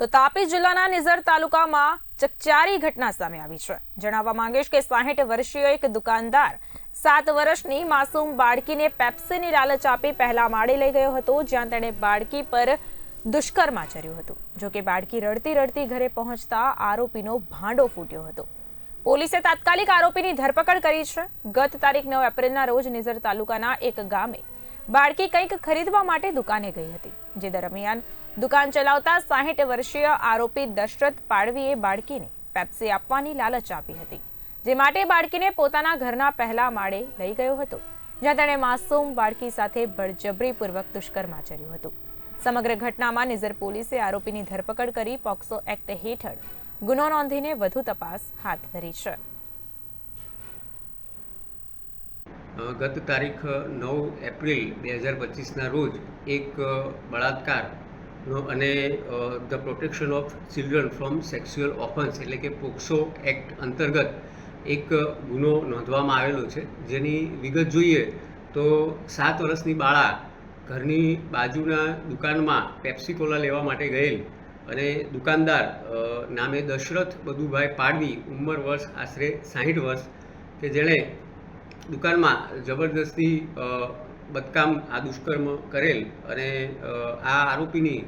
તો તાપી જિલ્લાના નિઝર તાલુકામાં ચકચારી ઘટના સામે આવી છે. જણાવવા માંગીશ કે સાહીઠ વર્ષીય એક દુકાનદાર સાત વર્ષની માસૂમ બાળકીને પેપ્સીની લાલચ આપી પહેલા માળે લઈ ગયો હતો, જ્યાં તેણે બાળકી પર દુષ્કર્મ આચર્યું હતું. જોકે બાળકી રડતી રડતી ઘરે પહોંચતા આરોપીનો ભાંડો ફૂટ્યો હતો. પોલીસે તાત્કાલિક આરોપીની ધરપકડ કરી છે. ગત તારીખ નવ એપ્રિલના રોજ નિઝર તાલુકાના એક ગામે બાળકી કંઈક ખરીદવા માટે દુકાને ગઈ હતી, જે દરમિયાન દુકાન ચલાવતા સાહીઠ વર્ષીય આરોપી દશરથ પાડવીએ બાળકીને પેપ્સી આપવાની લાલચ આપી હતી, જે માટે બાળકીને પોતાના ઘરના પહેલા માળે લઈ ગયો હતો, જ્યાં તેણે માસૂમ બાળકી સાથે બળજબરીપૂર્વક દુષ્કર્મ આચર્યું હતું. સમગ્ર ઘટનામાં નિઝર પોલીસે આરોપીની ધરપકડ કરી પોક્સો એક્ટ હેઠળ ગુનો નોંધીને વધુ તપાસ હાથ ધરી છે. ગત તારીખ નવ એપ્રિલ બે હજાર પચીસના રોજ એક બળાત્કારનો અને the protection of children from sexual offence એટલે કે પોક્સો એક્ટ અંતર્ગત એક ગુનો નોંધવામાં આવેલો છે. જેની વિગત જોઈએ તો સાત વર્ષની બાળા ઘરની બાજુના દુકાનમાં પેપ્સીકોલા લેવા માટે ગયેલ અને દુકાનદાર નામે દશરથ બદુભાઈ પાડવી ઉંમર વર્ષ આશરે સાહીઠ વર્ષ કે જેણે દુકાનમાં જબરદસ્તી બદકામ આ દુષ્કર્મ કરેલ અને આ આરોપીની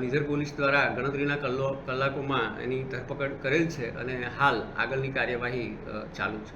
નિઝર પોલીસ દ્વારા ગણતરીના કલો કલાકોમાં એની ધરપકડ કરેલ છે અને હાલ આગળની કાર્યવાહી ચાલુ છે.